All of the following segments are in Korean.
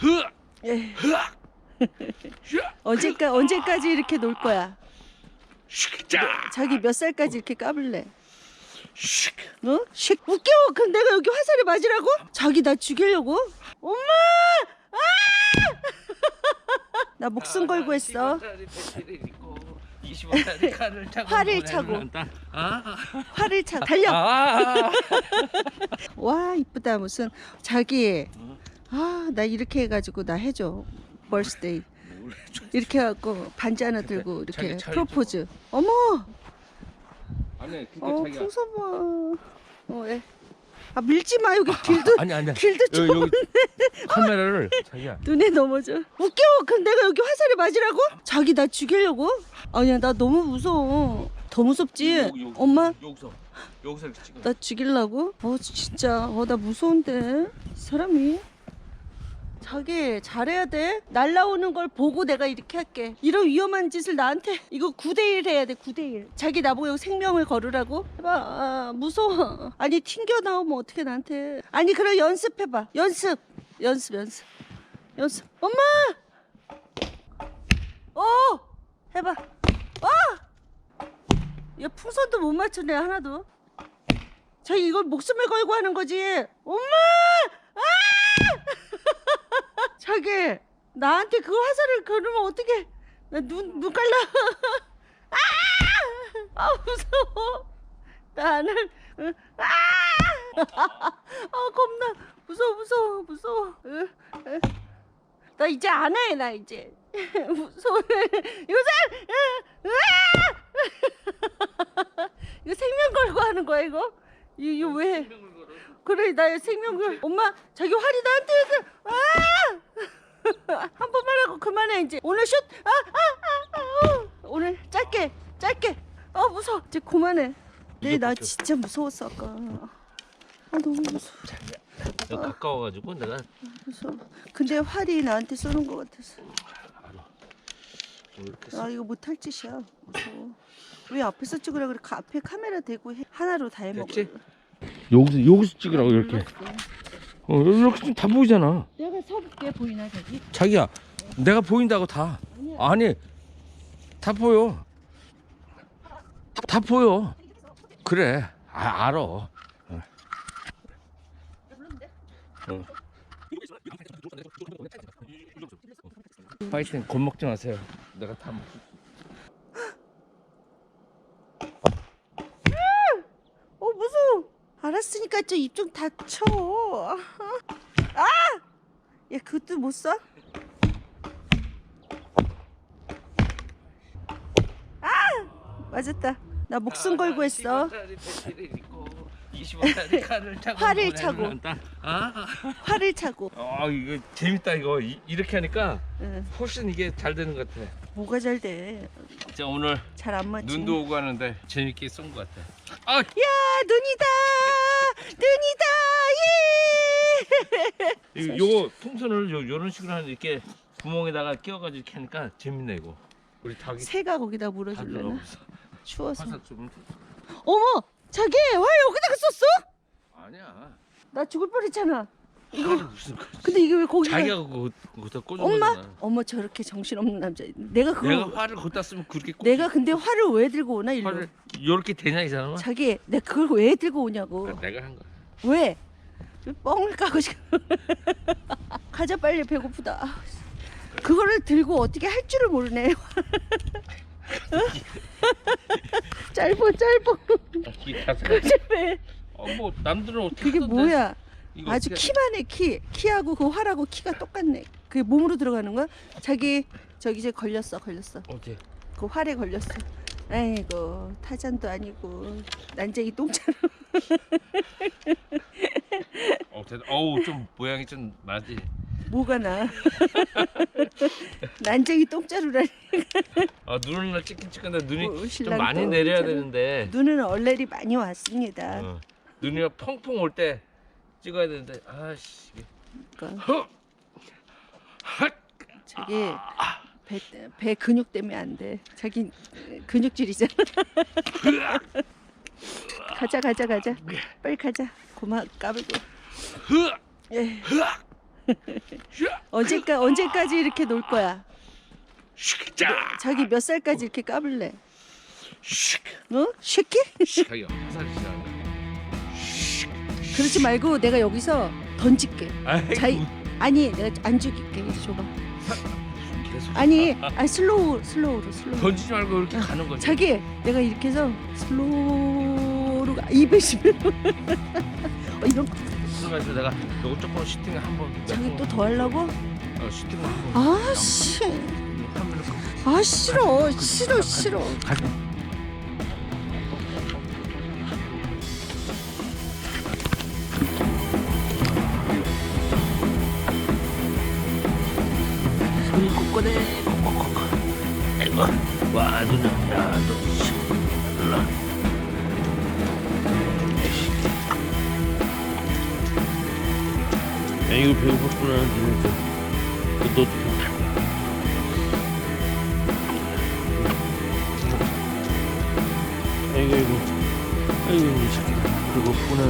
흐, 예. 흐, 언제까 언제까지 이렇게 놀 거야? 자, 자기 몇 살까지 이렇게 까불래? 슉. 어? 쉿 웃겨. 그럼 내가 여기 화살에 맞으라고? 자기 나 죽이려고? 엄마! 아! 나 목숨 걸고 했어. 15짜리 배터리를 입고 25짜리 칼을 차고 활을 차고. 한다. 아, 활을 차 달려. 아, 와 이쁘다 무슨 자기. 아 나 이렇게 해가지고 나 해줘. 벌스데이. 이렇게 해갖고 반지 하나 들고 이렇게 자기 프로포즈. 어머. 아니 그러니까 어 자기가 풍선 봐. 어 왜? 아 밀지 마 여기 길도 아니 아니 길도 좀 여기, 여기 카메라를 자기야 눈에 넘어져. 웃겨. 그럼 내가 여기 화살에 맞으라고? 자기 나 죽이려고? 아니야 나 너무 무서워. 더 무섭지? 여기, 여기, 엄마 여기서 여기서 이렇게 찍어 나 죽이려고? 어 진짜 어 나 무서운데 사람이 자기 잘해야 돼. 날라오는 걸 보고 내가 이렇게 할게. 이런 위험한 짓을 나한테 이거 9대1 해야 돼 9대1 자기 나보고 생명을 걸으라고? 해봐. 아, 무서워. 아니 튕겨 나오면 어떻게 나한테? 아니 그럼 연습해봐. 연습. 연습 연습. 연습. 엄마! 어! 해봐. 와얘 풍선도 못 맞추네 하나도. 자기 이걸 목숨을 걸고 하는 거지. 엄마! 아! 자기 나한테 그 화살을 걸으면 어떻게? 나 눈 눈 깔라. 아! 아 무서워. 나는 응. 아! 아 겁나 무서워 무서워 무서워. 나 이제 안 해. 나 이제 무서워. 으아! 이거 생명 걸고 하는 거야 이거? 이- 이거 왜? 그래 나 생명 걸. 엄마 자기 활이 나한테 아! 한 번만 하고 그만해 이제. 오늘 슛. 아, 아, 아, 아, 어. 오늘 짧게 짧게. 아 무서워. 이제 그만해. 네나 진짜 무서웠어 아까. 아 너무 무서워. 여기 가까워가지고 내가 무서워. 근데 활이 나한테 쏘는 것 같아서. 아 이거 못할 짓이야. 무서워. 왜 앞에서 찍으라 그래? 그 앞에 카메라 대고 해. 하나로 다 해먹어. 여기서 여기서 찍으라고 이렇게 어 이렇게 좀다 보이잖아 내가 서볼게 보이나 저기? 자기야 내가 보인다고 다 아니야. 아니 다 보여 다, 다 보여 그래 아, 알아 어. 어. 파이팅 겁먹지 마세요 내가 다 먹. 어 무서워. 알았으니까 저 입 좀 닫혀. 아! 야 그것도 못 써? 아! 맞았다. 나 목숨 걸고 했어. 15짜리 배터리를 입고 25짜리 칼을 차고 활을 노래를 차고. 한다. 아, 차고. 아 이거 재밌다 이거 이, 이렇게 하니까 응. 훨씬 이게 잘 되는 것 같아. 뭐가 잘 돼? 자 오늘 잘 안 맞지? 눈도 오고 하는데 재밌게 쏜 것 같아. 아 야 눈이다. 눈이다. 예. 이- 요거 풍선을 요 요런 식으로 하는 이렇게 구멍에다가 끼워가지고 이렇게 하니까 재밌네 이거. 우리 닭이 새가 거기다? 들어가면서 추워서. 화살 좀 어머, 자기 와 여기다가 썼어? 아니야. 나 죽을 뻔했잖아. 이거 무슨 거- 근데 이게 왜 거기가? 자기가 그거 거기다 꽂은 엄마? 거잖아. 어머 저렇게 정신없는 남자. 내가 그거 내가 화를 거기다 쓰면 그렇게 꽂- 내가 근데 화를 왜 들고 오나 일로? 화를 요렇게 되냐 이 사람아? 자기 내가 그걸 왜 들고 오냐고. 아, 내가 한 거야. 왜? 왜 뻥을 까고 싶어. 가자 빨리 배고프다. 아, 그거를 들고 어떻게 할 줄을 모르네. 짧어 짧어. 아, 이게 다 왜? 어, 뭐 남들은 어떻게 그게 하던데. 뭐야? 아주 어떻게- 키만 해 키. 키하고 그 활하고 키가 똑같네. 그게 몸으로 들어가는 거야? 자기 저기 이제 걸렸어 걸렸어. 어디? 그 활에 걸렸어. 아이고 타잔도 아니고 난쟁이 똥차로 어, 대 어우 좀 모양이 좀 나지. 뭐가 나? 난쟁이 똥자루라니. 아 눈을 나 찍는데 눈이 뭐, 좀 신랑도 많이 내려야 진짜로. 되는데. 눈은 얼레리 많이 왔습니다. 어. 눈이 펑펑 올 때 찍어야 되는데 아씨. 그러니까 허! 핫! 저기 배, 배 근육 때문에 안 돼. 자기 근육질이잖아. 가자 가자 가자. 빨리 가자. 고마 까불고. 흐! 예. 흐! 언제까 언제까지 이렇게 놀 거야? 자, 자기 몇 살까지 이렇게 까불래? 슉, 어? 쉐키? 자기야 화살 시작. 그러지 말고 내가 여기서 던질게. 아이, 자기 아니 내가 안 죽일게. 이리 줘봐. 계속. 아니, 아 슬로우 슬로우로 슬로우. 던지지 말고 이렇게 가는 거지. 자기 내가 이렇게 해서 슬로우로 가. 입에 씹으면 어, 이런 그래가지고 내가 요거 조금 슈팅 한번. 자기 또 더 하려고? 어, 슈팅 한번. 아씨 아 싫어 싫어 싫어 가자. 와 누나 야너 일로 야 이거 배고팠구나 할 거야 아이고 아이고 아이고 이 새끼 배고프구나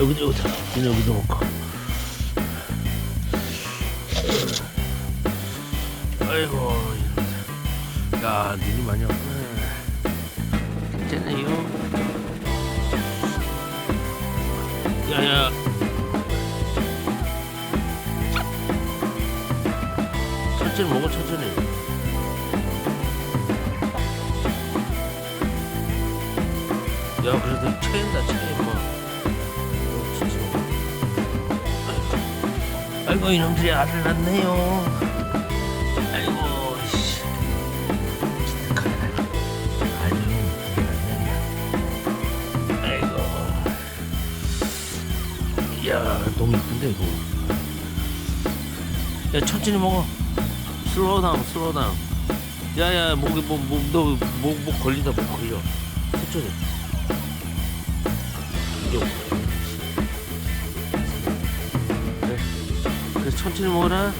여기도 니네 여기도 먹고 아이고 야 눈이 많이 왔구나 괜찮아요? 야야. 천천히 먹어 천천히. 야 그래도 체인다 체인 아이고 이놈들이 알을 낳네요. 아이고 씨. 아이고. 야 너무 이쁜데 이거. 야 천천히 먹어. 슬로우 다운 슬로우 다운 야야 목에 뭐너목목 걸린다 목 걸려. 천천히. 그래 천천히 먹어라